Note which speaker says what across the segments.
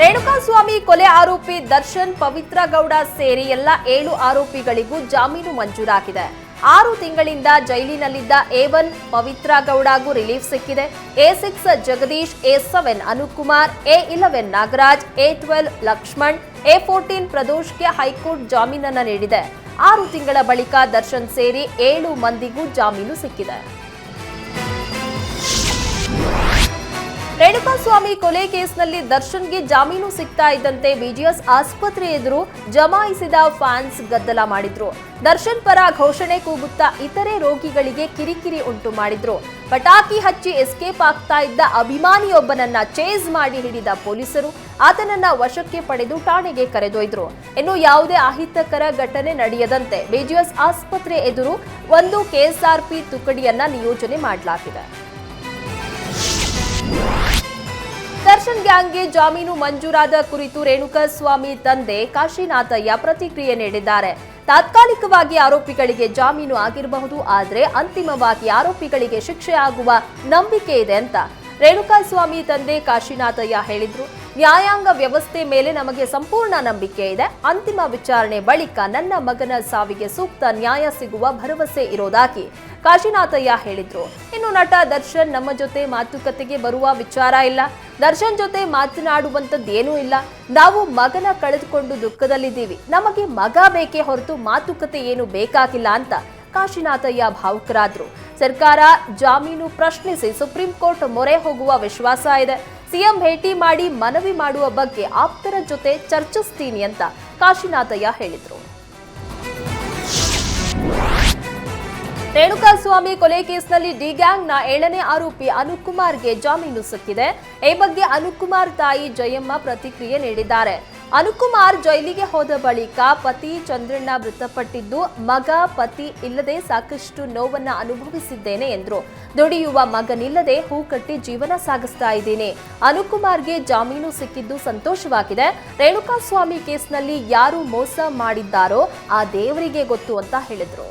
Speaker 1: ರೇಣುಕಾಸ್ವಾಮಿ ಕೊಲೆ ಆರೋಪಿ ದರ್ಶನ್ ಪವಿತ್ರ ಗೌಡ ಸೇರಿ ಎಲ್ಲ ಏಳು ಆರೋಪಿಗಳಿಗೂ ಜಾಮೀನು ಮಂಜೂರಾಗಿದೆ. ಆರು ತಿಂಗಳಿಂದ ಜೈಲಿನಲ್ಲಿದ್ದ ಎ ಒನ್ ಪವಿತ್ರ ಗೌಡಾಗೂ ರಿಲೀಫ್ ಸಿಕ್ಕಿದೆ. A six Jagadish, A seven Anukumar, A eleven Nagaraj, A twelve Lakshman, A fourteen ಪ್ರದೋಷ್ಗೆ high court ಜಾಮೀನನ್ನು ನೀಡಿದೆ. ಆರು ತಿಂಗಳ ಬಳಿಕ ದರ್ಶನ್ ಸೇರಿ ಏಳು ಮಂದಿಗೂ ಜಾಮೀನು ಸಿಕ್ಕಿದೆ. ರೇಣುಕಾಸ್ವಾಮಿ ಕೊಲೆ ಕೇಸ್ನಲ್ಲಿ ದರ್ಶನ್ಗೆ ಜಾಮೀನು ಸಿಗ್ತಾ ಇದ್ದಂತೆ ಬಿಜಿಎಸ್ ಆಸ್ಪತ್ರೆ ಎದುರು ಜಮಾಯಿಸಿದ ಫ್ಯಾನ್ಸ್ ಗದ್ದಲ ಮಾಡಿದ್ರು. ದರ್ಶನ್ ಪರ ಘೋಷಣೆ ಕೂಗುತ್ತಾ ಇತರೆ ರೋಗಿಗಳಿಗೆ ಕಿರಿಕಿರಿ ಉಂಟು ಮಾಡಿದ್ರು. ಪಟಾಕಿ ಹಚ್ಚಿ ಎಸ್ಕೇಪ್ ಆಗ್ತಾ ಇದ್ದ ಅಭಿಮಾನಿಯೊಬ್ಬನನ್ನ ಚೇಸ್ ಮಾಡಿ ಹಿಡಿದ ಪೊಲೀಸರು ಆತನನ್ನ ವಶಕ್ಕೆ ಪಡೆದು ಠಾಣೆಗೆ ಕರೆದೊಯ್ದ್ರು. ಇನ್ನು ಯಾವುದೇ ಅಹಿತಕರ ಘಟನೆ ನಡೆಯದಂತೆ ಬಿಜಿಎಸ್ ಆಸ್ಪತ್ರೆ ಎದುರು ಒಂದು ಕೆಎಸ್ಆರ್ಪಿ ತುಕಡಿಯನ್ನ ನಿಯೋಜನೆ ಮಾಡಲಾಗಿದೆ. ದರ್ಶನ್ ಗ್ಯಾಂಗ್ಗೆ ಜಾಮೀನು ಮಂಜೂರಾದ ಕುರಿತು ರೇಣುಕಾಸ್ವಾಮಿ ತಂದೆ ಕಾಶಿನಾಥಯ್ಯ ಪ್ರತಿಕ್ರಿಯೆ ನೀಡಿದ್ದಾರೆ. ತಾತ್ಕಾಲಿಕವಾಗಿ ಆರೋಪಿಗಳಿಗೆ ಜಾಮೀನು ಆಗಿರಬಹುದು, ಆದರೆ ಅಂತಿಮವಾಗಿ ಆರೋಪಿಗಳಿಗೆ ಶಿಕ್ಷೆ ಆಗುವ ನಂಬಿಕೆ ಇದೆ ಅಂತ ರೇಣುಕಾಸ್ವಾಮಿ ತಂದೆ ಕಾಶಿನಾಥಯ್ಯ ಹೇಳಿದ್ರು. ನ್ಯಾಯಾಂಗ ವ್ಯವಸ್ಥೆ ಮೇಲೆ ನಮಗೆ ಸಂಪೂರ್ಣ ನಂಬಿಕೆ ಇದೆ. ಅಂತಿಮ ವಿಚಾರಣೆ ಬಳಿಕ ನನ್ನ ಮಗನ ಸಾವಿಗೆ ಸೂಕ್ತ ನ್ಯಾಯ ಸಿಗುವ ಭರವಸೆ ಇರೋದಾಗಿ ಕಾಶಿನಾಥಯ್ಯ ಹೇಳಿದ್ರು. ಇನ್ನು ನಟ ದರ್ಶನ್ ನಮ್ಮ ಜೊತೆ ಮಾತುಕತೆಗೆ ಬರುವ ವಿಚಾರ ಇಲ್ಲ. ದರ್ಶನ್ ಜೊತೆ ಮಾತನಾಡುವಂಥದ್ದೇನೂ ಇಲ್ಲ. ನಾವು ಮಗನ ಕಳೆದುಕೊಂಡು ದುಃಖದಲ್ಲಿದ್ದೀವಿ. ನಮಗೆ ಮಗ ಬೇಕೇ ಹೊರತು ಮಾತುಕತೆ ಏನು ಬೇಕಾಗಿಲ್ಲ ಅಂತ ಕಾಶಿನಾಥಯ್ಯ ಭಾವುಕರಾದ್ರು. ಸರ್ಕಾರ ಜಾಮೀನು ಪ್ರಶ್ನಿಸಿ ಸುಪ್ರೀಂ ಕೋರ್ಟ್ ಮೊರೆ ಹೋಗುವ ವಿಶ್ವಾಸ ಇದೆ. ಸಿಎಂ ಭೇಟಿ ಮಾಡಿ ಮನವಿ ಮಾಡುವ ಬಗ್ಗೆ ಆಪ್ತರ ಜೊತೆ ಚರ್ಚಿಸ್ತೀನಿ ಅಂತ ಕಾಶಿನಾಥಯ್ಯ ಹೇಳಿದರು. ರೇಣುಕಾಸ್ವಾಮಿ ಕೊಲೆ ಕೇಸ್ನಲ್ಲಿ ಡಿ ಗ್ಯಾಂಗ್ನ ಏಳನೇ ಆರೋಪಿ ಅನುಕುಮಾರ್ಗೆ ಜಾಮೀನು ಸಿಕ್ಕಿದೆ. ಈ ಬಗ್ಗೆ ಅನುಕುಮಾರ್ ತಾಯಿ ಜಯಮ್ಮ ಪ್ರತಿಕ್ರಿಯೆ ನೀಡಿದ್ದಾರೆ. ಅನುಕುಮಾರ್ ಜೈಲಿಗೆ ಹೋದ ಬಳಿಕ ಪತಿ ಚಂದ್ರಣ್ಣ ಮೃತಪಟ್ಟಿದ್ದು ಮಗ ಪತಿ ಇಲ್ಲದೆ ಸಾಕಷ್ಟು ನೋವನ್ನ ಅನುಭವಿಸಿದ್ದೇನೆ ಎಂದರು. ದುಡಿಯುವ ಮಗನಿಲ್ಲದೆ ಹೂ ಕಟ್ಟಿ ಜೀವನ ಸಾಗಿಸ್ತಾ ಇದ್ದೇನೆ. ಅನುಕುಮಾರ್ಗೆ ಜಾಮೀನು ಸಿಕ್ಕಿದ್ದು ಸಂತೋಷವಾಗಿದೆ. ರೇಣುಕಾಸ್ವಾಮಿ ಕೇಸ್ನಲ್ಲಿ ಯಾರು ಮೋಸ ಮಾಡಿದ್ದಾರೋ ಆ ದೇವರಿಗೆ ಗೊತ್ತು ಅಂತ ಹೇಳಿದ್ರು.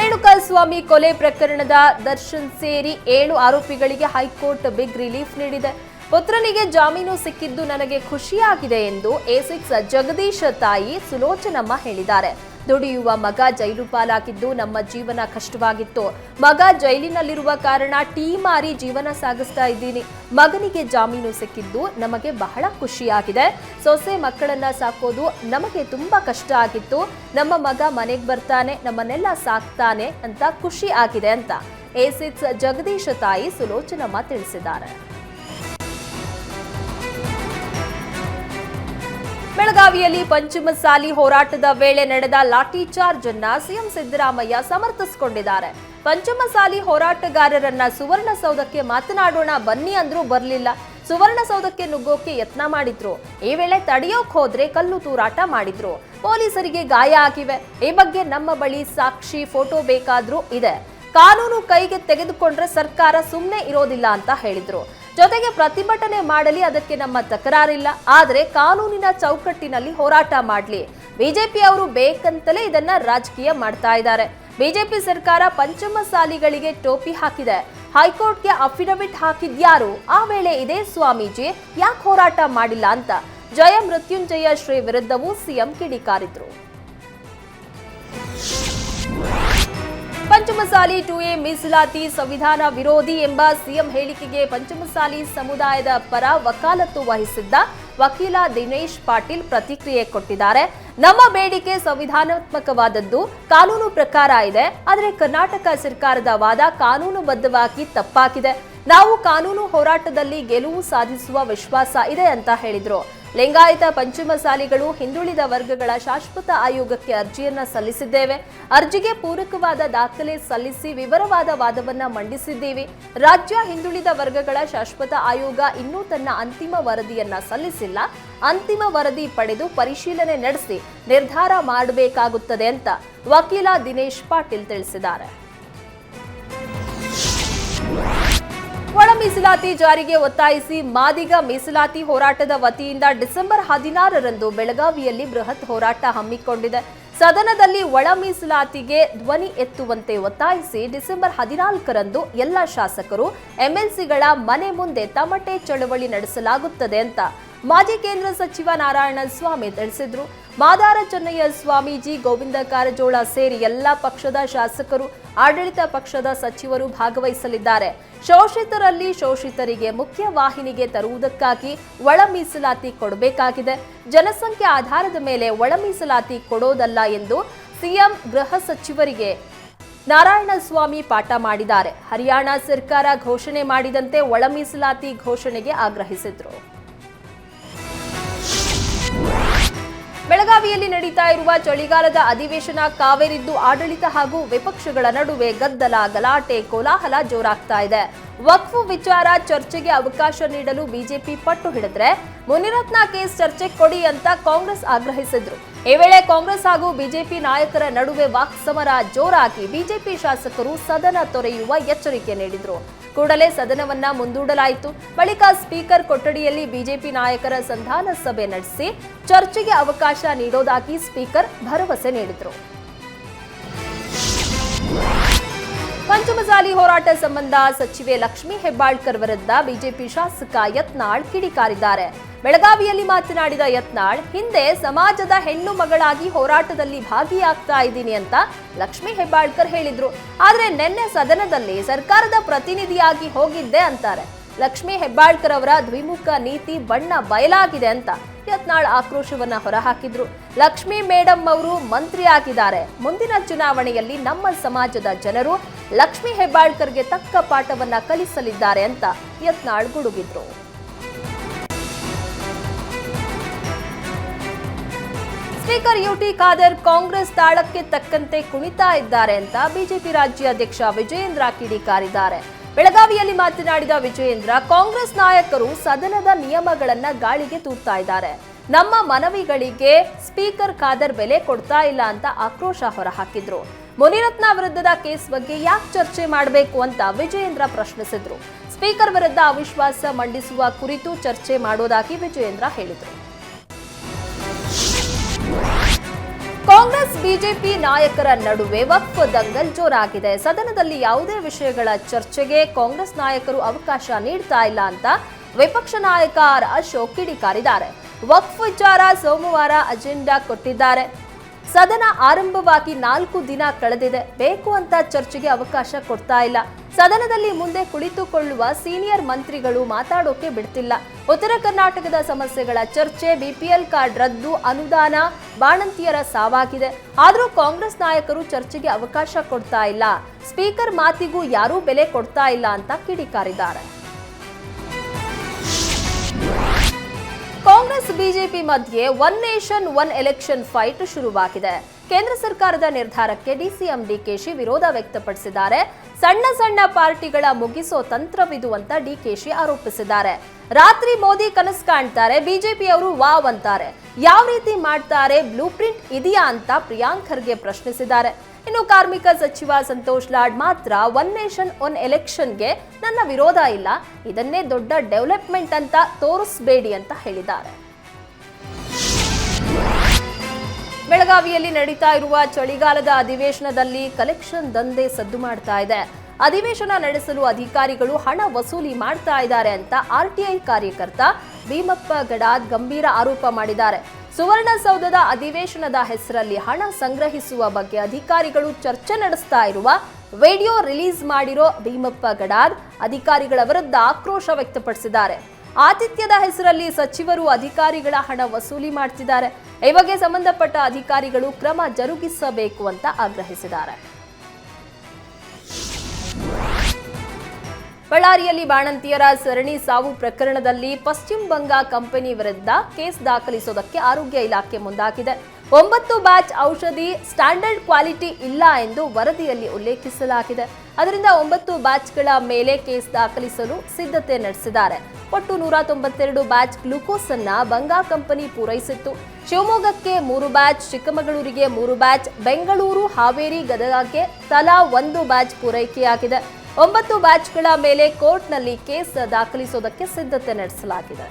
Speaker 1: ರೇಣುಕಾಸ್ವಾಮಿ ಕೊಲೆ ಪ್ರಕರಣದ ದರ್ಶನ್ ಸೇರಿ ಏಳು ಆರೋಪಿಗಳಿಗೆ ಹೈಕೋರ್ಟ್ ಬಿಗ್ ರಿಲೀಫ್ ನೀಡಿದೆ. ಪುತ್ರನಿಗೆ ಜಾಮೀನು ಸಿಕ್ಕಿದ್ದು ನನಗೆ ಖುಷಿಯಾಗಿದೆ ಎಂದು ಎಸಿಕ್ಸ್ ಜಗದೀಶ ತಾಯಿ ಸುಲೋಚನಮ್ಮ ಹೇಳಿದ್ದಾರೆ. ದುಡಿಯುವ ಮಗ ಜೈಲು ಪಾಲಾಗಿದ್ದು ನಮ್ಮ ಜೀವನ ಕಷ್ಟವಾಗಿತ್ತು. ಮಗ ಜೈಲಿನಲ್ಲಿರುವ ಕಾರಣ ಟೀ ಮಾರಿ ಜೀವನ ಸಾಗಿಸ್ತಾ ಇದ್ದೀನಿ. ಮಗನಿಗೆ ಜಾಮೀನು ಸಿಕ್ಕಿದ್ದು ನಮಗೆ ಬಹಳ ಖುಷಿಯಾಗಿದೆ. ಸೊಸೆ ಮಕ್ಕಳನ್ನ ಸಾಕೋದು ನಮಗೆ ತುಂಬಾ ಕಷ್ಟ ಆಗಿತ್ತು. ನಮ್ಮ ಮಗ ಮನೆಗೆ ಬರ್ತಾನೆ, ನಮ್ಮನ್ನೆಲ್ಲ ಸಾಕ್ತಾನೆ ಅಂತ ಖುಷಿ ಆಗಿದೆ ಅಂತ ಎಸಿಕ್ಸ್ ಜಗದೀಶ್ ತಾಯಿ ಸುಲೋಚನಮ್ಮ ತಿಳಿಸಿದ್ದಾರೆ. ಬೆಳಗಾವಿಯಲ್ಲಿ ಪಂಚಮಸಾಲಿ ಹೋರಾಟದ ವೇಳೆ ನಡೆದ ಲಾಠಿ ಚಾರ್ಜ್ ಅನ್ನ ಸಿಎಂ ಸಿದ್ದರಾಮಯ್ಯ ಸಮರ್ಥಿಸಿಕೊಂಡಿದ್ದಾರೆ. ಪಂಚಮಸಾಲಿ ಹೋರಾಟಗಾರರನ್ನ ಸುವರ್ಣಸೌಧಕ್ಕೆ ಮಾತನಾಡೋಣ ಬನ್ನಿ ಅಂದ್ರೂ ಬರಲಿಲ್ಲ. ಸುವರ್ಣಸೌಧಕ್ಕೆ ನುಗ್ಗೋಕೆ ಯತ್ನ ಮಾಡಿದ್ರು. ಈ ವೇಳೆ ತಡೆಯೋಕ್ ಹೋದ್ರೆ ಕಲ್ಲು ತೂರಾಟ ಮಾಡಿದ್ರು. ಪೊಲೀಸರಿಗೆ ಗಾಯ ಆಗಿವೆ. ಈ ಬಗ್ಗೆ ನಮ್ಮ ಬಳಿ ಸಾಕ್ಷಿ ಫೋಟೋ ಬೇಕಾದ್ರೂ ಇದೆ. ಕಾನೂನು ಕೈಗೆ ತೆಗೆದುಕೊಂಡ್ರೆ ಸರ್ಕಾರ ಸುಮ್ಮನೆ ಇರೋದಿಲ್ಲ ಅಂತ ಹೇಳಿದ್ರು. ಜೊತೆಗೆ ಪ್ರತಿಭಟನೆ ಮಾಡಲಿ ಅದಕ್ಕೆ ನಮ್ಮ ತಕರಾರಿಲ್ಲ. ಆದರೆ ಕಾನೂನಿನ ಚೌಕಟ್ಟಿನಲ್ಲಿ ಹೋರಾಟ ಮಾಡಲಿ. ಬಿಜೆಪಿ ಅವರು ಬೇಕಂತಲೇ ಇದನ್ನ ರಾಜಕೀಯ ಮಾಡ್ತಾ ಇದ್ದಾರೆ. ಬಿಜೆಪಿ ಸರ್ಕಾರ ಪಂಚಮಸಾಲಿಗಳಿಗೆ ಟೋಪಿ ಹಾಕಿದೆ. ಹೈಕೋರ್ಟ್ಗೆ ಅಫಿಡವಿಟ್ ಹಾಕಿದ್ಯಾರು ಆ ವೇಳೆ ಇದೇ ಸ್ವಾಮೀಜಿ, ಯಾಕೆ ಹೋರಾಟ ಮಾಡಿಲ್ಲ ಅಂತ? ಜಯ ಮೃತ್ಯುಂಜಯ ಶ್ರೀ ವಿರುದ್ಧವೂ ಸಿಎಂ ಕಿಡಿಕಾರಿದ್ರು. ಪಂಚಮಸಾಲಿ ಟು ಎ ಮೀಸಲಾತಿ ಸಂವಿಧಾನ ವಿರೋಧಿ ಎಂಬ ಸಿಎಂ ಹೇಳಿಕೆಗೆ ಪಂಚಮಸಾಲಿ ಸಮುದಾಯದ ಪರ ವಕಾಲತ್ತು ವಹಿಸಿದ್ದ ವಕೀಲ ದಿನೇಶ್ ಪಾಟೀಲ್ ಪ್ರತಿಕ್ರಿಯೆ ಕೊಟ್ಟಿದ್ದಾರೆ. ನಮ್ಮ ಬೇಡಿಕೆ ಸಂವಿಧಾನಾತ್ಮಕವಾದದ್ದು, ಕಾನೂನು ಪ್ರಕಾರ ಇದೆ, ಆದರೆ ಕರ್ನಾಟಕ ಸರ್ಕಾರದ ವಾದ ಕಾನೂನುಬದ್ಧವಾಗಿ ತಪ್ಪಾಗಿದೆ. ನಾವು ಕಾನೂನು ಹೋರಾಟದಲ್ಲಿ ಗೆಲುವು ಸಾಧಿಸುವ ವಿಶ್ವಾಸ ಇದೆ ಅಂತ ಹೇಳಿದ್ರು. ಲಿಂಗಾಯತ ಪಂಚಮಸಾಲಿಗಳು ಹಿಂದುಳಿದ ವರ್ಗಗಳ ಶಾಶ್ವತ ಆಯೋಗಕ್ಕೆ ಅರ್ಜಿಯನ್ನ ಸಲ್ಲಿಸಿದ್ದೇವೆ. ಅರ್ಜಿಗೆ ಪೂರಕವಾದ ದಾಖಲೆ ಸಲ್ಲಿಸಿ ವಿವರವಾದ ವಾದವನ್ನ ಮಂಡಿಸಿದ್ದೀವಿ. ರಾಜ್ಯ ಹಿಂದುಳಿದ ವರ್ಗಗಳ ಶಾಶ್ವತ ಆಯೋಗ ಇನ್ನೂ ತನ್ನ ಅಂತಿಮ ವರದಿಯನ್ನ ಸಲ್ಲಿಸಿಲ್ಲ. ಅಂತಿಮ ವರದಿ ಪಡೆದು ಪರಿಶೀಲನೆ ನಡೆಸಿ ನಿರ್ಧಾರ ಮಾಡಬೇಕಾಗುತ್ತದೆ ಅಂತ ವಕೀಲ ದಿನೇಶ್ ಪಾಟೀಲ್ ತಿಳಿಸಿದ್ದಾರೆ. ಮೀಸಲಾತಿ ಜಾರಿಗೆ ಒತ್ತಾಯಿಸಿ ಮಾದಿಗ ಮೀಸಲಾತಿ ಹೋರಾಟದ ವತಿಯಿಂದ ಡಿಸೆಂಬರ್ ಹದಿನಾರರಂದು ಬೆಳಗಾವಿಯಲ್ಲಿ ಬೃಹತ್ ಹೋರಾಟ ಹಮ್ಮಿಕೊಂಡಿದೆ. ಸದನದಲ್ಲಿ ಒಳ ಮೀಸಲಾತಿಗೆ ಧ್ವನಿ ಎತ್ತುವಂತೆ ಒತ್ತಾಯಿಸಿ ಡಿಸೆಂಬರ್ ಹದಿನಾಲ್ಕರಂದು ಎಲ್ಲ ಶಾಸಕರು, ಎಂಎಲ್ಸಿಗಳ ಮನೆ ಮುಂದೆ ತಮಟೆ ಚಳವಳಿ ನಡೆಸಲಾಗುತ್ತದೆ ಅಂತ ಮಾಜಿ ಕೇಂದ್ರ ಸಚಿವ ನಾರಾಯಣ ಸ್ವಾಮಿ ತಿಳಿಸಿದ್ರು. ಮಾದಾರ ಚೆನ್ನಯ್ಯ ಸ್ವಾಮೀಜಿ, ಗೋವಿಂದ ಕಾರಜೋಳ ಸೇರಿ ಎಲ್ಲ ಪಕ್ಷದ ಶಾಸಕರು, ಆಡಳಿತ ಪಕ್ಷದ ಸಚಿವರು ಭಾಗವಹಿಸಲಿದ್ದಾರೆ. ಶೋಷಿತರಲ್ಲಿ ಶೋಷಿತರಿಗೆ ಮುಖ್ಯ ವಾಹಿನಿಗೆ ತರುವುದಕ್ಕಾಗಿ ಒಳ ಮೀಸಲಾತಿ ಕೊಡಬೇಕಾಗಿದೆ. ಜನಸಂಖ್ಯೆ ಆಧಾರದ ಮೇಲೆ ಒಳ ಮೀಸಲಾತಿ ಕೊಡೋದಲ್ಲ ಎಂದು ಸಿಎಂ ಗೃಹ ಸಚಿವರಿಗೆ ನಾರಾಯಣಸ್ವಾಮಿ ಪಾಠ ಮಾಡಿದ್ದಾರೆ. ಹರಿಯಾಣ ಸರ್ಕಾರ ಘೋಷಣೆ ಮಾಡಿದಂತೆ ಒಳ ಮೀಸಲಾತಿ ಘೋಷಣೆಗೆ ಆಗ್ರಹಿಸಿದ್ರು. ಬೆಳಗಾವಿಯಲ್ಲಿ ನಡೀತಾ ಇರುವ ಚಳಿಗಾಲದ ಅಧಿವೇಶನ ಕಾವೇರಿದ್ದು ಆಡಳಿತ ಹಾಗೂ ವಿಪಕ್ಷಗಳ ನಡುವೆ ಗದ್ದಲ, ಗಲಾಟೆ, ಕೋಲಾಹಲ ಜೋರಾಗ್ತಾ ಇದೆ. ವಕ್ಫ್ ವಿಚಾರ ಚರ್ಚೆಗೆ ಅವಕಾಶ ನೀಡಲು ಬಿಜೆಪಿ ಪಟ್ಟು ಹಿಡಿದ್ರೆ ಮುನಿರತ್ನ ಕೇಸ್ ಚರ್ಚೆ ಕೊಡಿ ಅಂತ ಕಾಂಗ್ರೆಸ್ ಆಗ್ರಹಿಸಿದ್ರು. ಈ ವೇಳೆ ಕಾಂಗ್ರೆಸ್ ಹಾಗೂ ಬಿಜೆಪಿ ನಾಯಕರ ನಡುವೆ ವಾಕ್ಸಮರ ಜೋರಾಗಿ ಬಿಜೆಪಿ ಶಾಸಕರು ಸದನ ತೊರೆಯುವ ಎಚ್ಚರಿಕೆ ನೀಡಿದ್ರು. ಕೂಡಲೇ ಸದನವನ್ನ ಮುಂದೂಡಲಾಯಿತು. ಬಳಿಕ ಸ್ಪೀಕರ್ ಕೊಠಡಿಯಲ್ಲಿ ಬಿಜೆಪಿ ನಾಯಕರ ಸಂಧಾನ ಸಭೆ ನಡೆಸಿ ಚರ್ಚೆಗೆ ಅವಕಾಶ ನೀಡೋದಾಗಿ ಸ್ಪೀಕರ್ ಭರವಸೆ ನೀಡಿದ್ರು. ಪಂಚಮಸಾಲಿ ಹೋರಾಟ ಸಂಬಂಧ ಸಚಿವೆ ಲಕ್ಷ್ಮೀ ಹೆಬ್ಬಾಳ್ಕರ್ ವಿರುದ್ಧ ಬಿಜೆಪಿ ಶಾಸಕ ಯತ್ನಾಳ್ ಕಿಡಿಕಾರಿದ್ದಾರೆ. ಬೆಳಗಾವಿಯಲ್ಲಿ ಮಾತನಾಡಿದ ಯತ್ನಾಳ್, ಹಿಂದೆ ಸಮಾಜದ ಹೆಣ್ಣು ಮಗಳಾಗಿ ಹೋರಾಟದಲ್ಲಿ ಭಾಗಿಯಾಗ್ತಾ ಇದ್ದೀನಿ ಅಂತ ಲಕ್ಷ್ಮೀ ಹೆಬ್ಬಾಳ್ಕರ್ ಹೇಳಿದ್ರು. ಆದ್ರೆ ನಿನ್ನೆ ಸದನದಲ್ಲಿ ಸರ್ಕಾರದ ಪ್ರತಿನಿಧಿಯಾಗಿ ಹೋಗಿದ್ದೆ ಅಂತಾರೆ. ಲಕ್ಷ್ಮೀ ಹೆಬ್ಬಾಳ್ಕರ್ ಅವರ ದ್ವಿಮುಖ ನೀತಿ ಬಣ್ಣ ಬಯಲಾಗಿದೆ ಅಂತ ಯತ್ನಾಳ್ ಆಕ್ರೋಶವನ್ನ ಹೊರಹಾಕಿದ್ರು. ಲಕ್ಷ್ಮೀ ಮೇಡಮ್ ಅವರು ಮಂತ್ರಿ ಆಗಿದ್ದಾರೆ ಮುಂದಿನ ಚುನಾವಣೆಯಲ್ಲಿ ನಮ್ಮ ಸಮಾಜದ ಜನರು ಲಕ್ಷ್ಮೀ ಹೆಬ್ಬಾಳ್ಕರ್ಗೆ ತಕ್ಕ ಪಾಠವನ್ನ ಕಲಿಸಲಿದ್ದಾರೆ ಅಂತ Yatnal ಗುಡುಗಿದ್ರು. Speaker U T Khader Congress ತಾಳಕ್ಕೆ ತಕ್ಕಂತೆ ಕುಣಿತಾ ಇದ್ದಾರೆ ಅಂತ ಬಿಜೆಪಿ ರಾಜ್ಯಾಧ್ಯಕ್ಷ ವಿಜಯೇಂದ್ರ ಕಿಡಿಕಾರಿದ್ದಾರೆ ಬೆಳಗಾವಿಯಲ್ಲಿ ಮಾತನಾಡಿದ ವಿಜಯೇಂದ್ರ, ಕಾಂಗ್ರೆಸ್ ನಾಯಕರು ಸದನದ ನಿಯಮಗಳನ್ನ ಗಾಳಿಗೆ ತೂರ್ತಾ ಇದ್ದಾರೆ. ನಮ್ಮ ಮನವಿಗಳಿಗೆ ಸ್ಪೀಕರ್ ಖಾದರ್ ಬೆಲೆ ಕೊಡ್ತಾ ಇಲ್ಲ ಅಂತ ಆಕ್ರೋಶ ಹೊರಹಾಕಿದ್ರು. ಮುನಿರತ್ನ ವಿರುದ್ಧದ ಕೇಸ್ ಬಗ್ಗೆ ಯಾಕೆ ಚರ್ಚೆ ಮಾಡಬೇಕು ಅಂತ ವಿಜಯೇಂದ್ರ ಪ್ರಶ್ನಿಸಿದ್ರು. ಸ್ಪೀಕರ್ ವಿರುದ್ಧ ಅವಿಶ್ವಾಸ ಮಂಡಿಸುವ ಕುರಿತು ಚರ್ಚೆ ಮಾಡೋದಾಗಿ ವಿಜಯೇಂದ್ರ ಹೇಳಿದರು. ಕಾಂಗ್ರೆಸ್ ಬಿಜೆಪಿ ನಾಯಕರ ನಡುವೆ ವಕ್ಫ್ ದಂಗಲ್ ಜೋರಾಗಿದೆ. ಸದನದಲ್ಲಿ ಯಾವುದೇ ವಿಷಯಗಳ ಚರ್ಚೆಗೆ ಕಾಂಗ್ರೆಸ್ ನಾಯಕರು ಅವಕಾಶ ನೀಡ್ತಾ ಇಲ್ಲ ಅಂತ ವಿಪಕ್ಷ ನಾಯಕ ಆರ್ ಅಶೋಕ್ ಕಿಡಿಕಾರಿದ್ದಾರೆ. ವಕ್ಫ್ ವಿಚಾರ ಸೋಮವಾರ ಅಜೆಂಡಾ ಕೊಟ್ಟಿದ್ದಾರೆ. ಸದನ ಆರಂಭವಾಗಿ ನಾಲ್ಕು ದಿನ ಕಳೆದಿದೆ. ಬೇಕು ಅಂತ ಚರ್ಚೆಗೆ ಅವಕಾಶ ಕೊಡ್ತಾ ಇಲ್ಲ. ಸದನದಲ್ಲಿ ಮುಂದೆ ಕುಳಿತುಕೊಳ್ಳುವ ಸೀನಿಯರ್ ಮಂತ್ರಿಗಳು ಮಾತಾಡೋಕೆ ಬಿಡ್ತಿಲ್ಲ. ಉತ್ತರ ಕರ್ನಾಟಕದ ಸಮಸ್ಯೆಗಳ ಚರ್ಚೆ, ಬಿಪಿಎಲ್ ಕಾರ್ಡ್ ರದ್ದು, ಅನುದಾನ ಬಾಣಂತಿಯರ ಸಾವಾಗಿದೆ. ಆದರೂ ಕಾಂಗ್ರೆಸ್ ನಾಯಕರು ಚರ್ಚೆಗೆ ಅವಕಾಶ ಕೊಡ್ತಾ ಇಲ್ಲ. ಸ್ಪೀಕರ್ ಮಾತಿಗೂ ಯಾರೂ ಬೆಲೆ ಕೊಡ್ತಾ ಇಲ್ಲ ಅಂತ ಕಿಡಿಕಾರಿದ್ದಾರೆ. ಕಾಂಗ್ರೆಸ್, ಬಿಜೆಪಿ ಮಧ್ಯೆ one nation, one election fight ಶುರುವಾಗಿದೆ. ಕೇಂದ್ರ ಸರ್ಕಾರದ ನಿರ್ಧಾರಕ್ಕೆ ಡಿಸಿಎಂ ಡಿಕೆಶಿ ವಿರೋಧ ವ್ಯಕ್ತಪಡಿಸಿದ್ದಾರೆ. ಸಣ್ಣ ಸಣ್ಣ ಪಾರ್ಟಿಗಳ ಮುಗಿಸೋ ತಂತ್ರವಿದು ಅಂತ ಡಿಕೆಶಿ ಆರೋಪಿಸಿದ್ದಾರೆ. ರಾತ್ರಿ ಮೋದಿ ಕನಸು ಕಾಣ್ತಾರೆ, ಬಿಜೆಪಿಯವರು ವಾವ್ ಅಂತಾರೆ. ಯಾವ ರೀತಿ ಮಾಡ್ತಾರೆ ಬ್ಲೂ ಪ್ರಿಂಟ್ ಇದೆಯಾ ಅಂತ ಪ್ರಿಯಾಂಕ್ ಖರ್ಗೆ ಪ್ರಶ್ನಿಸಿದ್ದಾರೆ. ಇನ್ನು ಕಾರ್ಮಿಕ ಸಚಿವ ಸಂತೋಷ್ ಲಾಡ್ ಮಾತ್ರ ಒನ್ ನೇಷನ್ ಒನ್ ಎಲೆಕ್ಷನ್ಗೆ ನನ್ನ ವಿರೋಧ ಇಲ್ಲ. ಇದನ್ನೇ ದೊಡ್ಡ ಡೆವಲಪ್ಮೆಂಟ್ ಅಂತ ತೋರಿಸಬೇಡಿ ಅಂತ ಹೇಳಿದ್ದಾರೆ. ಬೆಳಗಾವಿಯಲ್ಲಿ ನಡೀತಾ ಇರುವ ಚಳಿಗಾಲದ ಅಧಿವೇಶನದಲ್ಲಿ ಕಲೆಕ್ಷನ್ ದಂಧೆ ಸದ್ದು ಮಾಡ್ತಾ ಇದೆ. ಅಧಿವೇಶನ ನಡೆಸಲು ಅಧಿಕಾರಿಗಳು ಹಣ ವಸೂಲಿ ಮಾಡ್ತಾ ಇದ್ದಾರೆ ಅಂತ ಆರ್ಟಿಐ ಕಾರ್ಯಕರ್ತ ಭೀಮಪ್ಪ ಗಡಾದ್ ಗಂಭೀರ ಆರೋಪ ಮಾಡಿದ್ದಾರೆ. ಸುವರ್ಣಸೌಧದ ಅಧಿವೇಶನದ ಹೆಸರಲ್ಲಿ ಹಣ ಸಂಗ್ರಹಿಸುವ ಬಗ್ಗೆ ಅಧಿಕಾರಿಗಳು ಚರ್ಚೆ ನಡೆಸ್ತಾ ಇರುವ ವಿಡಿಯೋ ರಿಲೀಸ್ ಮಾಡಿರೋ ಭೀಮಪ್ಪ ಗಡಾದ್ ಅಧಿಕಾರಿಗಳ ವಿರುದ್ಧ ಆಕ್ರೋಶ ವ್ಯಕ್ತಪಡಿಸಿದ್ದಾರೆ. ಆತಿಥ್ಯದ ಹೆಸರಲ್ಲಿ ಸಚಿವರು ಅಧಿಕಾರಿಗಳ ಹಣ ವಸೂಲಿ ಮಾಡ್ತಿದ್ದಾರೆ. ಈ ಬಗ್ಗೆ ಸಂಬಂಧಪಟ್ಟ ಅಧಿಕಾರಿಗಳು ಕ್ರಮ ಜರುಗಿಸಬೇಕು ಅಂತ ಆಗ್ರಹಿಸಿದ್ದಾರೆ. ಬಳ್ಳಾರಿಯಲ್ಲಿ ಬಾಣಂತಿಯರ ಸರಣಿ ಸಾವು ಪ್ರಕರಣದಲ್ಲಿ ಪಶ್ಚಿಮ ಬಂಗ ಕಂಪನಿ ವಿರುದ್ಧ ಕೇಸ್ ದಾಖಲಿಸೋದಕ್ಕೆ ಆರೋಗ್ಯ ಇಲಾಖೆ ಮುಂದಾಗಿದೆ. ಒಂಬತ್ತು ಬ್ಯಾಚ್ ಔಷಧಿ ಸ್ಟ್ಯಾಂಡರ್ಡ್ ಕ್ವಾಲಿಟಿ ಇಲ್ಲ ಎಂದು ವರದಿಯಲ್ಲಿ ಉಲ್ಲೇಖಿಸಲಾಗಿದೆ. ಅದರಿಂದ ಒಂಬತ್ತು ಬ್ಯಾಚ್ಗಳ ಮೇಲೆ ಕೇಸ್ ದಾಖಲಿಸಲು ಸಿದ್ಧತೆ ನಡೆಸಿದ್ದಾರೆ. ಒಟ್ಟು ನೂರ ತೊಂಬತ್ತೆರಡು ಬ್ಯಾಚ್ ಗ್ಲುಕೋಸ್ ಅನ್ನ ಬಂಗಾ ಕಂಪನಿ ಪೂರೈಸಿತ್ತು. ಶಿವಮೊಗ್ಗಕ್ಕೆ ಮೂರು ಬ್ಯಾಚ್, ಚಿಕ್ಕಮಗಳೂರಿಗೆ ಮೂರು ಬ್ಯಾಚ್, ಬೆಂಗಳೂರು, ಹಾವೇರಿ, ಗದಗಕ್ಕೆ ತಲಾ ಒಂದು ಬ್ಯಾಚ್ ಪೂರೈಕೆಯಾಗಿದೆ. ಒಂಬತ್ತು ಬ್ಯಾಚ್ಗಳ ಮೇಲೆ ಕೋರ್ಟ್ನಲ್ಲಿ ಕೇಸ್ ದಾಖಲಿಸುವುದಕ್ಕೆ ಸಿದ್ಧತೆ ನಡೆಸಲಾಗಿದೆ.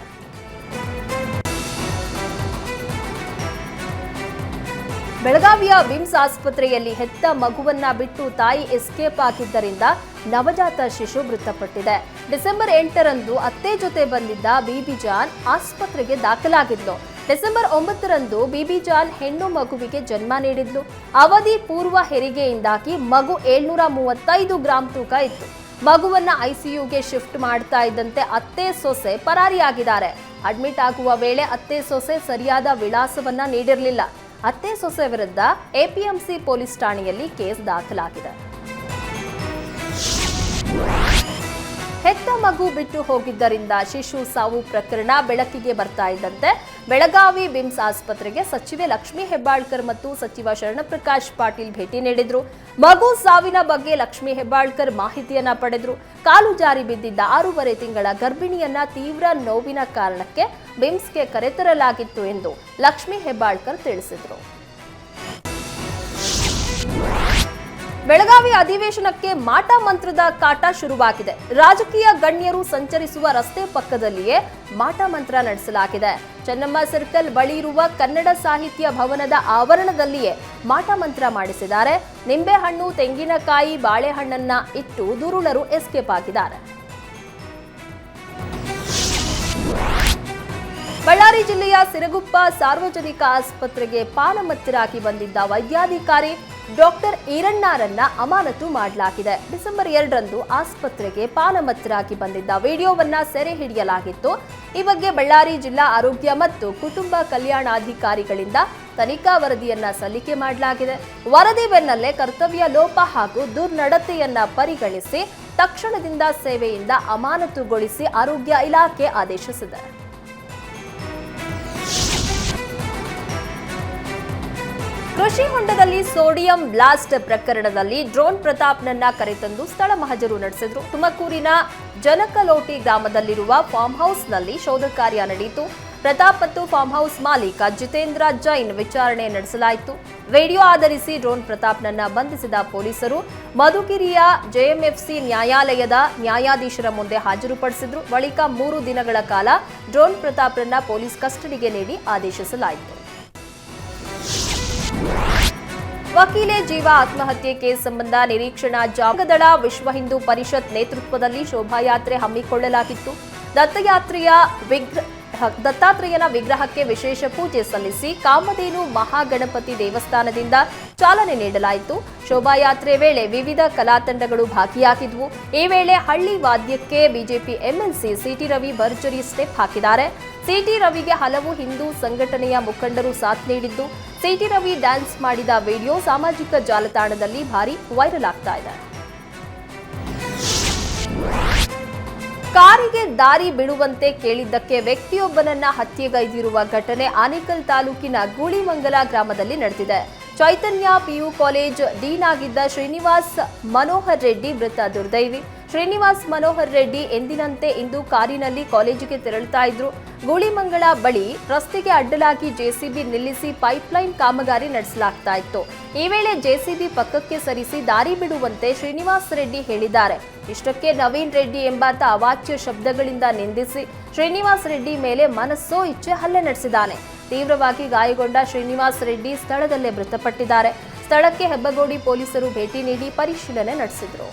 Speaker 1: ಬೆಳಗಾವಿಯ ವಿಮ್ಸ್ ಆಸ್ಪತ್ರೆಯಲ್ಲಿ ಹೆತ್ತ ಮಗುವನ್ನ ಬಿಟ್ಟು ತಾಯಿ ಎಸ್ಕೇಪ್ ಆಗಿದ್ದರಿಂದ ನವಜಾತ ಶಿಶು ಮೃತಪಟ್ಟಿದೆ. ಡಿಸೆಂಬರ್ ಎಂಟರಂದು ಅತ್ತೆ ಜೊತೆ ಬಂದಿದ್ದ ಬಿಬಿ ಜಾನ್ ಆಸ್ಪತ್ರೆಗೆ ದಾಖಲಾಗಿದ್ಲು. ಡಿಸೆಂಬರ್ ಒಂಬತ್ತರಂದು ಬಿಬಿ ಜಾನ್ ಹೆಣ್ಣು ಮಗುವಿಗೆ ಜನ್ಮ ನೀಡಿದ್ಲು. ಅವಧಿ ಪೂರ್ವ ಹೆರಿಗೆಯಿಂದಾಗಿ ಮಗು ಏಳ್ನೂರ ಮೂವತ್ತೈದು ಗ್ರಾಂ ತೂಕ ಇತ್ತು. ಮಗುವನ್ನ ಐಸಿಯುಗೆ ಶಿಫ್ಟ್ ಮಾಡ್ತಾ ಇದ್ದಂತೆ ಅತ್ತೆ ಸೊಸೆ ಪರಾರಿಯಾಗಿದ್ದಾರೆ. ಅಡ್ಮಿಟ್ ಆಗುವ ವೇಳೆ ಅತ್ತೆ ಸೊಸೆ ಸರಿಯಾದ ವಿಳಾಸವನ್ನ ನೀಡಿರಲಿಲ್ಲ. ಅತ್ತೆ ಸೊಸೆ ವಿರುದ್ಧ ಎಪಿಎಂಸಿ ಪೊಲೀಸ್ ಠಾಣೆಯಲ್ಲಿ ಕೇಸ್ ದಾಖಲಾಗಿದೆ. ಹೆತ್ತ ಮಗು ಬಿಟ್ಟು ಹೋಗಿದ್ದರಿಂದ ಶಿಶು ಸಾವು ಪ್ರಕರಣ ಬೆಳಕಿಗೆ ಬರ್ತಾ ಇದ್ದಂತೆ ಬೆಳಗಾವಿ ಬಿಮ್ಸ್ ಆಸ್ಪತ್ರೆಗೆ ಸಚಿವೆ ಲಕ್ಷ್ಮೀ ಹೆಬ್ಬಾಳ್ಕರ್ ಮತ್ತು ಸಚಿವ ಶರಣಪ್ರಕಾಶ್ ಪಾಟೀಲ್ ಭೇಟಿ ನೀಡಿದ್ರು. ಮಗು ಸಾವಿನ ಬಗ್ಗೆ ಲಕ್ಷ್ಮೀ ಹೆಬ್ಬಾಳ್ಕರ್ ಮಾಹಿತಿಯನ್ನ ಪಡೆದ್ರು. ಕಾಲು ಜಾರಿ ಬಿದ್ದಿದ್ದ ಆರೂವರೆ ತಿಂಗಳ ಗರ್ಭಿಣಿಯನ್ನ ತೀವ್ರ ನೋವಿನ ಕಾರಣಕ್ಕೆ ಬಿಮ್ಸ್ಗೆ ಕರೆತರಲಾಗಿತ್ತು ಎಂದು ಲಕ್ಷ್ಮೀ ಹೆಬ್ಬಾಳ್ಕರ್ ತಿಳಿಸಿದ್ರು. ಬೆಳಗಾವಿ ಅಧಿವೇಶನಕ್ಕೆ ಮಾಟ ಮಂತ್ರದ ಕಾಟ ಶುರುವಾಗಿದೆ. ರಾಜಕೀಯ ಗಣ್ಯರು ಸಂಚರಿಸುವ ರಸ್ತೆ ಪಕ್ಕದಲ್ಲಿಯೇ ಮಾಟ ಮಂತ್ರ ನಡೆಸಲಾಗಿದೆ. ಚೆನ್ನಮ್ಮ ಸರ್ಕಲ್ ಬಳಿ ಇರುವ ಕನ್ನಡ ಸಾಹಿತ್ಯ ಭವನದ ಆವರಣದಲ್ಲಿಯೇ ಮಾಟ ಮಂತ್ರ ಮಾಡಿಸಿದ್ದಾರೆ. ನಿಂಬೆಹಣ್ಣು, ತೆಂಗಿನಕಾಯಿ, ಬಾಳೆಹಣ್ಣನ್ನ ಇಟ್ಟು ದುರುಳರು ಎಸ್ಕೇಪ್ ಆಗಿದ್ದಾರೆ. ಬಳ್ಳಾರಿ ಜಿಲ್ಲೆಯ ಸಿರಗುಪ್ಪ ಸಾರ್ವಜನಿಕ ಆಸ್ಪತ್ರೆಗೆ ಪಾಲಮತ್ತಿರಾಗಿ ಬಂದಿದ್ದ ವೈದ್ಯಾಧಿಕಾರಿ ಡಾಕ್ಟರ್ ಈರಣ್ಣಾರನ್ನ ಅಮಾನತು ಮಾಡಲಾಗಿದೆ. ಡಿಸೆಂಬರ್ ಎರಡರಂದು ಆಸ್ಪತ್ರೆಗೆ ಪಾಲಮತ್ರಾಗಿ ಬಂದಿದ್ದ ವಿಡಿಯೋವನ್ನ ಸೆರೆ ಹಿಡಿಯಲಾಗಿತ್ತು. ಈ ಬಗ್ಗೆ ಬಳ್ಳಾರಿ ಜಿಲ್ಲಾ ಆರೋಗ್ಯ ಮತ್ತು ಕುಟುಂಬ ಕಲ್ಯಾಣಾಧಿಕಾರಿಗಳಿಂದ ತನಿಖಾ ವರದಿಯನ್ನ ಸಲ್ಲಿಕೆ ಮಾಡಲಾಗಿದೆ. ವರದಿ ಬೆನ್ನಲ್ಲೇ ಕರ್ತವ್ಯ ಲೋಪ ಹಾಗೂ ದುರ್ನಡತೆಯನ್ನ ಪರಿಗಣಿಸಿ ತಕ್ಷಣದಿಂದ ಸೇವೆಯಿಂದ ಅಮಾನತುಗೊಳಿಸಿ ಆರೋಗ್ಯ ಇಲಾಖೆ ಆದೇಶಿಸಿದೆ. ಕೃಷಿ ಹೊಂಡದಲ್ಲಿ ಸೋಡಿಯಂ ಬ್ಲಾಸ್ಟ್ ಪ್ರಕರಣದಲ್ಲಿ ಡ್ರೋನ್ ಪ್ರತಾಪ್ನನ್ನ ಕರೆತಂದು ಸ್ಥಳ ಮಹಜರು ನಡೆಸಿದ್ರು. ತುಮಕೂರಿನ ಜನಕಲೋಟಿ ಗ್ರಾಮದಲ್ಲಿರುವ ಫಾರ್ಮ್ ಹೌಸ್ನಲ್ಲಿ ಶೋಧ ಕಾರ್ಯ ನಡೆಯಿತು. ಪ್ರತಾಪ್ ಮತ್ತು ಫಾರ್ಮ್ ಹೌಸ್ ಮಾಲೀಕ ಜಿತೇಂದ್ರ ಜೈನ್ ವಿಚಾರಣೆ ನಡೆಸಲಾಯಿತು. ವಿಡಿಯೋ ಆಧರಿಸಿ ಡ್ರೋನ್ ಪ್ರತಾಪ್ನನ್ನ ಬಂಧಿಸಿದ ಪೊಲೀಸರು ಮಧುಗಿರಿಯ ಜೆಎಂಎಫ್ಸಿ ನ್ಯಾಯಾಲಯದ ನ್ಯಾಯಾಧೀಶರ ಮುಂದೆ ಹಾಜರುಪಡಿಸಿದ್ರು. ಬಳಿಕ ಮೂರು ದಿನಗಳ ಕಾಲ ಡ್ರೋನ್ ಪ್ರತಾಪ್ರನ್ನ ಪೊಲೀಸ್ ಕಸ್ಟಡಿಗೆ ನೀಡಿ ಆದೇಶಿಸಲಾಯಿತು. ವಕೀಲೆ ಜೀವ ಆತ್ಮಹತ್ಯೆ ಕೇಸ್ ಸಂಬಂಧ ನಿರೀಕ್ಷಣಾ ಜಾಗದಳ ವಿಶ್ವ ಹಿಂದೂ ಪರಿಷತ್ ನೇತೃತ್ವದಲ್ಲಿ ಶೋಭಾಯಾತ್ರೆ ಹಮ್ಮಿಕೊಳ್ಳಲಾಗಿತ್ತು. ದತ್ತಯಾತ್ರೆಯ ವಿಗ್ರ ದತ್ತಾತ್ರೇಯನ ವಿಗ್ರಹಕ್ಕೆ ವಿಶೇಷ ಪೂಜೆ ಸಲ್ಲಿಸಿ ಕಾಮಧೇನು ಮಹಾಗಣಪತಿ ದೇವಸ್ಥಾನದಿಂದ ಚಾಲನೆ ನೀಡಲಾಯಿತು. ಶೋಭಾಯಾತ್ರೆ ವೇಳೆ ವಿವಿಧ ಕಲಾತಂಡಗಳು ಭಾಗಿಯಾಗಿದ್ವು. ಈ ವೇಳೆ ಹಳ್ಳಿ ವಾದ್ಯಕ್ಕೆ BJP MLC C T Ravi ಭರ್ಜರಿ ಸ್ಟೆಪ್ ಹಾಕಿದ್ದಾರೆ. ಸಿಟಿ ರವಿಗೆ ಹಲವು ಹಿಂದೂ ಸಂಘಟನೆಯ ಮುಖಂಡರು ಸಾಥ್ ನೀಡಿದ್ದು. ಸಿಟಿ ರವಿ ಡ್ಯಾನ್ಸ್ ಮಾಡಿದ ವಿಡಿಯೋ ಸಾಮಾಜಿಕ ಜಾಲತಾಣದಲ್ಲಿ ಭಾರಿ ವೈರಲ್ ಆಗ್ತಾ ಇದೆ. ಕಾರಿಗೆ ದಾರಿ ಬಿಡುವಂತೆ ಕೇಳಿದ್ದಕ್ಕೆ ವ್ಯಕ್ತಿಯೊಬ್ಬನನ್ನ ಹತ್ಯೆಗೈದಿರುವ ಘಟನೆ ಆನೇಕಲ್ ತಾಲೂಕಿನ ಗೂಳಿಮಂಗಲ ಗ್ರಾಮದಲ್ಲಿ ನಡೆದಿದೆ. ಚೈತನ್ಯ ಪಿಯು ಕಾಲೇಜ್ ಡೀನ್ ಆಗಿದ್ದ ಶ್ರೀನಿವಾಸ್ ಮನೋಹರ್ ರೆಡ್ಡಿ ಮೃತ ದುರ್ದೈವಿ. ಶ್ರೀನಿವಾಸ್ ಮನೋಹರ್ ರೆಡ್ಡಿ ಎಂದಿನಂತೆ ಇಂದು ಕಾರಿನಲ್ಲಿ ಕಾಲೇಜಿಗೆ ತೆರಳುತ್ತಾ ಇದ್ರು. ಗೂಳಿಮಂಗಳ ಬಳಿ ರಸ್ತೆಗೆ ಅಡ್ಡಲಾಗಿ ಜೆಸಿಬಿ ನಿಲ್ಲಿಸಿ ಪೈಪ್ಲೈನ್ ಕಾಮಗಾರಿ ನಡೆಸಲಾಗ್ತಾ ಇತ್ತು. ಈ ವೇಳೆ ಜೆಸಿಬಿ ಪಕ್ಕಕ್ಕೆ ಸರಿಸಿ ದಾರಿ ಬಿಡುವಂತೆ ಶ್ರೀನಿವಾಸ್ ರೆಡ್ಡಿ ಹೇಳಿದ್ದಾರೆ. ಇಷ್ಟಕ್ಕೆ ನವೀನ್ ರೆಡ್ಡಿ ಎಂಬಾತ ಅವಾಚ್ಯ ಶಬ್ದಗಳಿಂದ ನಿಂದಿಸಿ ಶ್ರೀನಿವಾಸ್ ರೆಡ್ಡಿ ಮೇಲೆ ಮನಸ್ಸೋ ಇಚ್ಛೆ ಹಲ್ಲೆ ನಡೆಸಿದ್ದಾನೆ. ತೀವ್ರವಾಗಿ ಗಾಯಗೊಂಡ ಶ್ರೀನಿವಾಸ್ ರೆಡ್ಡಿ ಸ್ಥಳದಲ್ಲೇ ಮೃತಪಟ್ಟಿದ್ದಾರೆ. ಸ್ಥಳಕ್ಕೆ ಹೆಬ್ಬಗೋಡಿ ಪೊಲೀಸರು ಭೇಟಿ ನೀಡಿ ಪರಿಶೀಲನೆ ನಡೆಸಿದರು.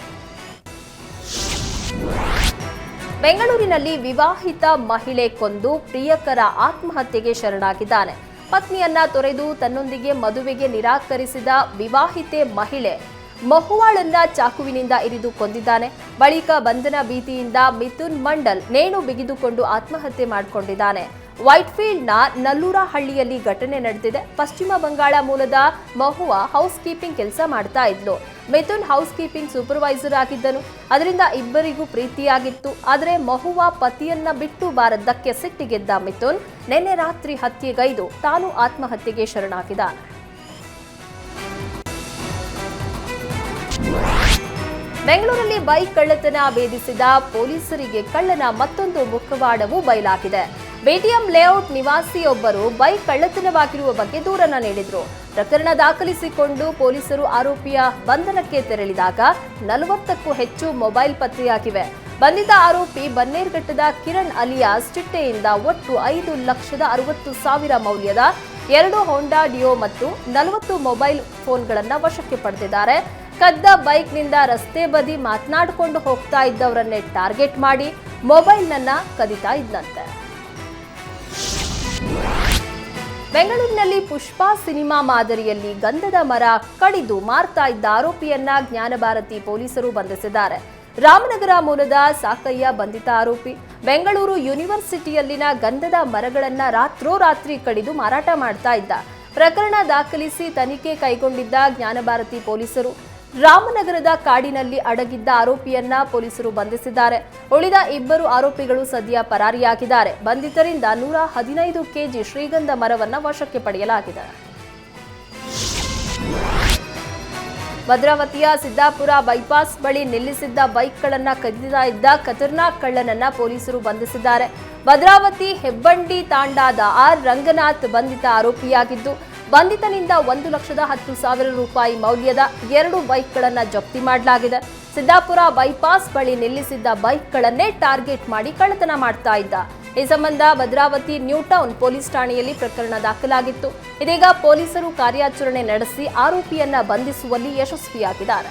Speaker 1: ಬೆಂಗಳೂರಿನಲ್ಲಿ ವಿವಾಹಿತ ಮಹಿಳೆ ಕೊಂದು ಪ್ರಿಯಕರ ಆತ್ಮಹತ್ಯೆಗೆ ಶರಣಾಗಿದ್ದಾನೆ. ಪತ್ನಿಯನ್ನ ತೊರೆದು ತನ್ನೊಂದಿಗೆ ಮದುವೆಗೆ ನಿರಾಕರಿಸಿದ ವಿವಾಹಿತೆ ಮಹಿಳೆ ಮಹುವಾಳನ್ನ ಚಾಕುವಿನಿಂದ ಇರಿದು ಕೊಂದಿದ್ದಾನೆ. ಬಳಿಕ ಬಂಧನ ಭೀತಿಯಿಂದ ಮಿಥುನ್ ಮಂಡಲ್ ನೇಣು ಬಿಗಿದುಕೊಂಡು ಆತ್ಮಹತ್ಯೆ ಮಾಡಿಕೊಂಡಿದ್ದಾನೆ. ವೈಟ್ಫೀಲ್ಡ್ನ ನಲ್ಲೂರಹಳ್ಳಿಯಲ್ಲಿ ಘಟನೆ ನಡೆದಿದೆ. ಪಶ್ಚಿಮ ಬಂಗಾಳ ಮೂಲದ ಮಹುವಾ ಹೌಸ್ ಕೀಪಿಂಗ್ ಕೆಲಸ ಮಾಡ್ತಾ ಇದ್ಲು. ಮಿಥುನ್ ಹೌಸ್ ಕೀಪಿಂಗ್ ಸೂಪರ್ವೈಸರ್ ಆಗಿದ್ದನು. ಅದರಿಂದ ಇಬ್ಬರಿಗೂ ಪ್ರೀತಿಯಾಗಿತ್ತು. ಆದರೆ ಮಹುವಾ ಪತಿಯನ್ನ ಬಿಟ್ಟು ಬಾರದ್ದಕ್ಕೆ ಸಿಟ್ಟಿಗೆದ್ದ ಮಿಥುನ್, ನಿನ್ನೆ ರಾತ್ರಿ ಹತ್ಯೆಗೈದು ತಾನು ಆತ್ಮಹತ್ಯೆಗೆ ಶರಣಾಗಿದ್ದಾನೆ. ಬೆಂಗಳೂರಲ್ಲಿ ಬೈಕ್ ಕಳ್ಳತನ ಭೇದಿಸಿದ ಪೊಲೀಸರಿಗೆ ಕಳ್ಳನ ಮತ್ತೊಂದು ಮುಖವಾಡವು ಬಯಲಾಗಿದೆ. ಬಿಟಿಎಂ ಲೇಔಟ್ ನಿವಾಸಿಯೊಬ್ಬರು ಬೈಕ್ ಕಳ್ಳತನವಾಗಿರುವ ಬಗ್ಗೆ ದೂರನ್ನ ನೀಡಿದ್ರು. ಪ್ರಕರಣ ದಾಖಲಿಸಿಕೊಂಡು ಪೊಲೀಸರು ಆರೋಪಿಯ ಬಂಧನಕ್ಕೆ ತೆರಳಿದಾಗ ನಲವತ್ತಕ್ಕೂ ಹೆಚ್ಚು ಮೊಬೈಲ್ ಪತ್ತೆಯಾಗಿವೆ. ಬಂಧಿತ ಆರೋಪಿ ಬನ್ನೇರ್ಘಟ್ಟದ ಕಿರಣ್ ಅಲಿಯಾಸ್ ಚಿಟ್ಟೆಯಿಂದ ಒಟ್ಟು ಐದು ಲಕ್ಷದ ಅರವತ್ತು ಸಾವಿರ ಮೌಲ್ಯದ ಎರಡು ಹೋಂಡಾ ಡಿಯೋ ಮತ್ತು ನಲವತ್ತು ಮೊಬೈಲ್ ಫೋನ್ಗಳನ್ನು ವಶಕ್ಕೆ ಪಡೆದಿದ್ದಾರೆ. ಕದ್ದ ಬೈಕ್ನಿಂದ ರಸ್ತೆ ಬದಿ ಮಾತನಾಡಿಕೊಂಡು ಹೋಗ್ತಾ ಇದ್ದವರನ್ನೇ ಟಾರ್ಗೆಟ್ ಮಾಡಿ ಮೊಬೈಲ್ನನ್ನ ಕದಿತಾ ಇದ್ದಂತೆ ಬೆಂಗಳೂರಿನಲ್ಲಿ ಪುಷ್ಪಾ ಸಿನಿಮಾ ಮಾದರಿಯಲ್ಲಿ ಗಂಧದ ಮರ ಕಡಿದು ಮಾರ್ತಾ ಇದ್ದ ಆರೋಪಿಯನ್ನ ಜ್ಞಾನಭಾರತಿ ಪೊಲೀಸರು ಬಂಧಿಸಿದ್ದಾರೆ. ರಾಮನಗರ ಮೂಲದ ಸಾಕಯ್ಯ ಬಂಧಿತ ಆರೋಪಿ, ಬೆಂಗಳೂರು ಯೂನಿವರ್ಸಿಟಿಯಲ್ಲಿನ ಗಂಧದ ಮರಗಳನ್ನ ರಾತ್ರೋರಾತ್ರಿ ಕಡಿದು ಮಾರಾಟ ಮಾಡ್ತಾ ಇದ್ದ. ಪ್ರಕರಣ ದಾಖಲಿಸಿ ತನಿಖೆ ಕೈಗೊಂಡಿದ್ದ ಜ್ಞಾನಭಾರತಿ ಪೊಲೀಸರು. ರಾಮನಗರದ ಕಾಡಿನಲ್ಲಿ ಅಡಗಿದ್ದ ಆರೋಪಿಯನ್ನ ಪೊಲೀಸರು ಬಂಧಿಸಿದ್ದಾರೆ. ಉಳಿದ ಇಬ್ಬರು ಆರೋಪಿಗಳು ಸದ್ಯ ಪರಾರಿಯಾಗಿದ್ದಾರೆ. ಬಂಧಿತರಿಂದ ನೂರ ಹದಿನೈದು ಕೆಜಿ ಶ್ರೀಗಂಧ ಮರವನ್ನ ವಶಕ್ಕೆ ಪಡೆಯಲಾಗಿದೆ. ಭದ್ರಾವತಿಯ ಸಿದ್ದಾಪುರ ಬೈಪಾಸ್ ಬಳಿ ನಿಲ್ಲಿಸಿದ್ದ ಬೈಕ್ಗಳನ್ನ ಕದಿತಾ ಇದ್ದ ಖತರ್ನಾಕ್ ಕಳ್ಳನನ್ನ ಪೊಲೀಸರು ಬಂಧಿಸಿದ್ದಾರೆ. ಭದ್ರಾವತಿ ಹೆಬ್ಬಂಡಿ ತಾಂಡಾದ ಆರ್ ರಂಗನಾಥ್ ಬಂಧಿತ ಆರೋಪಿಯಾಗಿದ್ದು ಬಂಧಿತನಿಂದ ಒಂದು ಲಕ್ಷದ ಹತ್ತು ಸಾವಿರ ರೂಪಾಯಿ ಮೌಲ್ಯದ ಎರಡು ಬೈಕ್ಗಳನ್ನು ಜಪ್ತಿ ಮಾಡಲಾಗಿದೆ. ಸಿದ್ದಾಪುರ ಬೈಪಾಸ್ ಬಳಿ ನಿಲ್ಲಿಸಿದ್ದ ಬೈಕ್ಗಳನ್ನೇ ಟಾರ್ಗೆಟ್ ಮಾಡಿ ಕಳ್ಳತನ ಮಾಡ್ತಾ ಇದ್ದ. ಈ ಸಂಬಂಧ ಭದ್ರಾವತಿ ನ್ಯೂ ಟೌನ್ ಪೊಲೀಸ್ ಠಾಣೆಯಲ್ಲಿ ಪ್ರಕರಣ ದಾಖಲಾಗಿತ್ತು. ಇದೀಗ ಪೊಲೀಸರು ಕಾರ್ಯಾಚರಣೆ ನಡೆಸಿ ಆರೋಪಿಯನ್ನ ಬಂಧಿಸುವಲ್ಲಿ ಯಶಸ್ವಿಯಾಗಿದ್ದಾರೆ.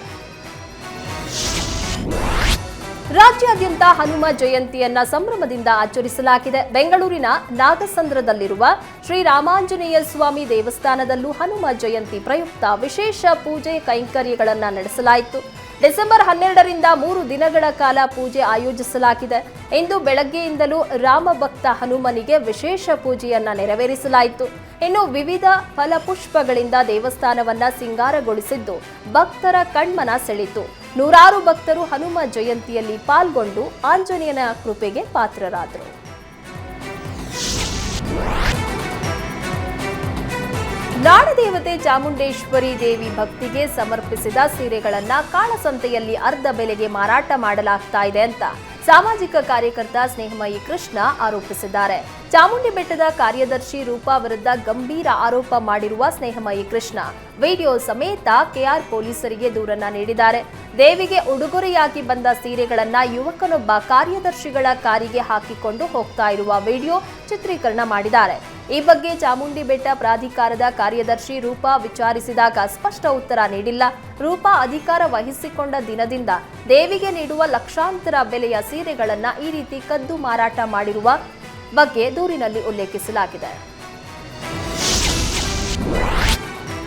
Speaker 1: ರಾಜ್ಯಾದ್ಯಂತ ಹನುಮ ಜಯಂತಿಯನ್ನ ಸಂಭ್ರಮದಿಂದ ಆಚರಿಸಲಾಗಿದೆ. ಬೆಂಗಳೂರಿನ ನಾಗಸಂದ್ರದಲ್ಲಿರುವ ಶ್ರೀ ರಾಮಾಂಜನೇಯ ಸ್ವಾಮಿ ದೇವಸ್ಥಾನದಲ್ಲೂ ಹನುಮ ಜಯಂತಿ ಪ್ರಯುಕ್ತ ವಿಶೇಷ ಪೂಜೆ ಕೈಂಕರ್ಯಗಳನ್ನ ನಡೆಸಲಾಯಿತು. ಡಿಸೆಂಬರ್ ಹನ್ನೆರಡರಿಂದ ಮೂರು ದಿನಗಳ ಕಾಲ ಪೂಜೆ ಆಯೋಜಿಸಲಾಗಿದೆ. ಇಂದು ಬೆಳಗ್ಗೆಯಿಂದಲೂ ರಾಮಭಕ್ತ ಹನುಮನಿಗೆ ವಿಶೇಷ ಪೂಜೆಯನ್ನ ನೆರವೇರಿಸಲಾಯಿತು. ಇನ್ನು ವಿವಿಧ ಫಲಪುಷ್ಪಗಳಿಂದ ದೇವಸ್ಥಾನವನ್ನ ಸಿಂಗಾರಗೊಳಿಸಿದ್ದು ಭಕ್ತರ ಕಣ್ಮನ ಸೆಳೆಯಿತು. ನೂರಾರು ಭಕ್ತರು ಹನುಮ ಜಯಂತಿಯಲ್ಲಿ ಪಾಲ್ಗೊಂಡು ಆಂಜನೇಯನ ಕೃಪೆಗೆ ಪಾತ್ರರಾದರು. ನಾಡದೇವತೆ ಚಾಮುಂಡೇಶ್ವರಿ ದೇವಿ ಭಕ್ತಿಗೆ ಸಮರ್ಪಿಸಿದ ಸೀರೆಗಳನ್ನ ಕಾಳಸಂತೆಯಲ್ಲಿ ಅರ್ಧ ಬೆಲೆಗೆ ಮಾರಾಟ ಮಾಡಲಾಗ್ತಾ ಇದೆ ಅಂತ ಸಾಮಾಜಿಕ ಕಾರ್ಯಕರ್ತ ಸ್ನೇಹಮಯಿ ಕೃಷ್ಣ ಆರೋಪಿಸಿದ್ದಾರೆ. ಚಾಮುಂಡಿ ಬೆಟ್ಟದ ಕಾರ್ಯದರ್ಶಿ ರೂಪಾ ವಿರುದ್ಧ ಗಂಭೀರ ಆರೋಪ ಮಾಡಿರುವ ಸ್ನೇಹಮಯಿ ಕೃಷ್ಣ. ವಿಡಿಯೋ ಸಮೇತ ಕೆಆರ್ ಪೊಲೀಸರಿಗೆ ದೂರನ್ನ ನೀಡಿದ್ದಾರೆ. ದೇವಿಗೆ ಉಡುಗೊರೆಯಾಗಿ ಬಂದ ಸೀರೆಗಳನ್ನ ಯುವಕನೊಬ್ಬ ಕಾರ್ಯದರ್ಶಿಗಳ ಕಾರಿಗೆ ಹಾಕಿಕೊಂಡು ಹೋಗ್ತಾ ಇರುವ ವಿಡಿಯೋ ಚಿತ್ರೀಕರಣ ಮಾಡಿದ್ದಾರೆ. ಈ ಬಗ್ಗೆ ಚಾಮುಂಡಿ ಬೆಟ್ಟ ಪ್ರಾಧಿಕಾರದ ಕಾರ್ಯದರ್ಶಿ ರೂಪಾ ವಿಚಾರಿಸಿದಾಗ ಸ್ಪಷ್ಟ ಉತ್ತರ ನೀಡಿಲ್ಲ. ರೂಪಾ ಅಧಿಕಾರ ವಹಿಸಿಕೊಂಡ ದಿನದಿಂದ ದೇವಿಗೆ ನೀಡುವ ಲಕ್ಷಾಂತರ ಬೆಲೆಯ ಸೀರೆಗಳನ್ನ ಈ ರೀತಿ ಕದ್ದು ಮಾರಾಟ ಮಾಡಿರುವ ಬಗ್ಗೆ ದೂರಿನಲ್ಲಿ ಉಲ್ಲೇಖಿಸಲಾಗಿದೆ.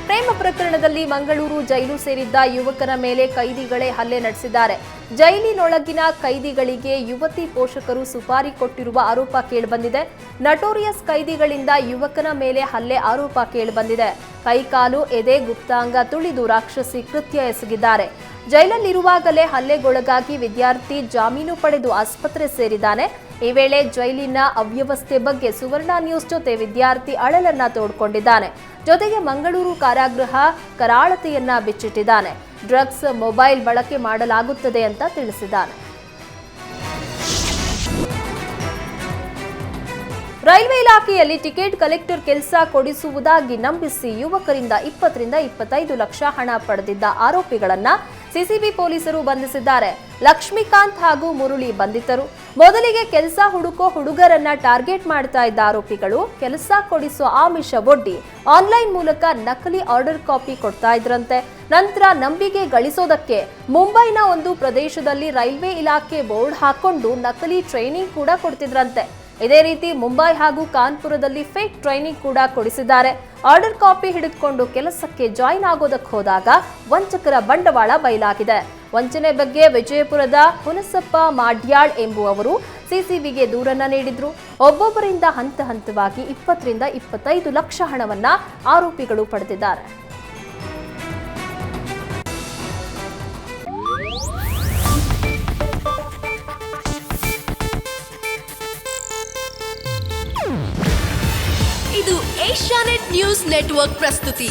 Speaker 1: ಪ್ರೇಮ ಪ್ರಕರಣದಲ್ಲಿ ಮಂಗಳೂರು ಜೈಲು ಸೇರಿದ್ದ ಯುವಕನ ಮೇಲೆ ಕೈದಿಗಳೇ ಹಲ್ಲೆ ನಡೆಸಿದ್ದಾರೆ. ಜೈಲಿನೊಳಗಿನ ಕೈದಿಗಳಿಗೆ ಯುವತಿ ಪೋಷಕರು ಸುಪಾರಿ ಕೊಟ್ಟಿರುವ ಆರೋಪ ಕೇಳಿಬಂದಿದೆ. ನಟೋರಿಯಸ್ ಕೈದಿಗಳಿಂದ ಯುವಕನ ಮೇಲೆ ಹಲ್ಲೆ ಆರೋಪ ಕೇಳಿಬಂದಿದೆ. ಕೈಕಾಲು, ಎದೆ, ಗುಪ್ತಾಂಗ ತುಳಿದು ರಾಕ್ಷಸಿ ಕೃತ್ಯ ಎಸಗಿದ್ದಾರೆ. ಜೈಲಲ್ಲಿರುವಾಗಲೇ ಹಲ್ಲೆಗೊಳಗಾಗಿ ವಿದ್ಯಾರ್ಥಿ ಜಾಮೀನು ಪಡೆದು ಆಸ್ಪತ್ರೆ ಸೇರಿದ್ದಾನೆ. ಈ ವೇಳೆ ಜೈಲಿನ ಅವ್ಯವಸ್ಥೆ ಬಗ್ಗೆ ಸುವರ್ಣ ನ್ಯೂಸ್ ಜೊತೆ ವಿದ್ಯಾರ್ಥಿ ಅಳಲನ್ನ ತೋಡ್ಕೊಂಡಿದ್ದಾನೆ. ಜೊತೆಗೆ ಮಂಗಳೂರು ಕಾರಾಗೃಹ ಕರಾಳತೆಯನ್ನ ಬಿಚ್ಚಿಟ್ಟಿದ್ದಾನೆ. ಡ್ರಗ್ಸ್ ಮೊಬೈಲ್ ಬಳಕೆ ಮಾಡಲಾಗುತ್ತದೆ ಅಂತ ತಿಳಿಸಿದ್ದಾನೆ. ರೈಲ್ವೆ ಇಲಾಖೆಯಲ್ಲಿ ಟಿಕೆಟ್ ಕಲೆಕ್ಟರ್ ಕೆಲಸ ಕೊಡಿಸುವುದಾಗಿ ನಂಬಿಸಿ ಯುವಕರಿಂದ ಇಪ್ಪತ್ತರಿಂದ ಇಪ್ಪತ್ತೈದು ಲಕ್ಷ ಹಣ ಪಡೆದಿದ್ದ ಆರೋಪಿಗಳನ್ನ ಸಿಸಿಬಿ ಪೊಲೀಸರು ಬಂಧಿಸಿದ್ದಾರೆ. ಲಕ್ಷ್ಮೀಕಾಂತ್ ಹಾಗೂ ಮುರುಳಿ ಬಂಧಿತರು. ಮೊದಲಿಗೆ ಕೆಲಸ ಹುಡುಕೋ ಹುಡುಗರನ್ನ ಟಾರ್ಗೆಟ್ ಮಾಡ್ತಾ ಇದ್ದ ಆರೋಪಿಗಳು ಕೆಲಸ ಕೊಡಿಸೋ ಆಮಿಷ ಒಡ್ಡಿ ಆನ್ಲೈನ್ ಮೂಲಕ ನಕಲಿ ಆರ್ಡರ್ ಕಾಪಿ ಕೊಡ್ತಾ ಇದ್ರಂತೆ. ನಂತರ ನಂಬಿಕೆ ಗಳಿಸೋದಕ್ಕೆ ಮುಂಬೈನ ಒಂದು ಪ್ರದೇಶದಲ್ಲಿ ರೈಲ್ವೆ ಇಲಾಖೆ ಬೋರ್ಡ್ ಹಾಕೊಂಡು ನಕಲಿ ಟ್ರೈನಿಂಗ್ ಕೂಡ ಕೊಡ್ತಿದ್ರಂತೆ. ಇದೇ ರೀತಿ ಮುಂಬೈ ಹಾಗೂ ಕಾನ್ಪುರದಲ್ಲಿ ಫೇಕ್ ಟ್ರೈನಿಂಗ್ ಕೂಡ ಕೊಡಿಸಿದ್ದಾರೆ. ಆರ್ಡರ್ ಕಾಪಿ ಹಿಡಿದುಕೊಂಡು ಕೆಲಸಕ್ಕೆ ಜಾಯಿನ್ ಆಗೋದಕ್ಕೆ ಹೋದಾಗ ವಂಚಕರ ಬಂಡವಾಳ ಬಯಲಾಗಿದೆ. ವಂಚನೆ ಬಗ್ಗೆ ವಿಜಯಪುರದ ಹುನಸಪ್ಪ ಮಾಡ್ಯಾಳ್ ಎಂಬುವವರು ಸಿಸಿಬಿಗೆ ದೂರನ್ನ ನೀಡಿದ್ರು. ಒಬ್ಬೊಬ್ಬರಿಂದ ಹಂತ ಹಂತವಾಗಿ ಇಪ್ಪತ್ತರಿಂದ ಇಪ್ಪತ್ತೈದು ಲಕ್ಷ ಹಣವನ್ನ ಆರೋಪಿಗಳು ಪಡೆದಿದ್ದಾರೆ.
Speaker 2: ಇದು ಏಷ್ಯಾನೆಟ್ ನ್ಯೂಸ್ ನೆಟ್ವರ್ಕ್ ಪ್ರಸ್ತುತಿ.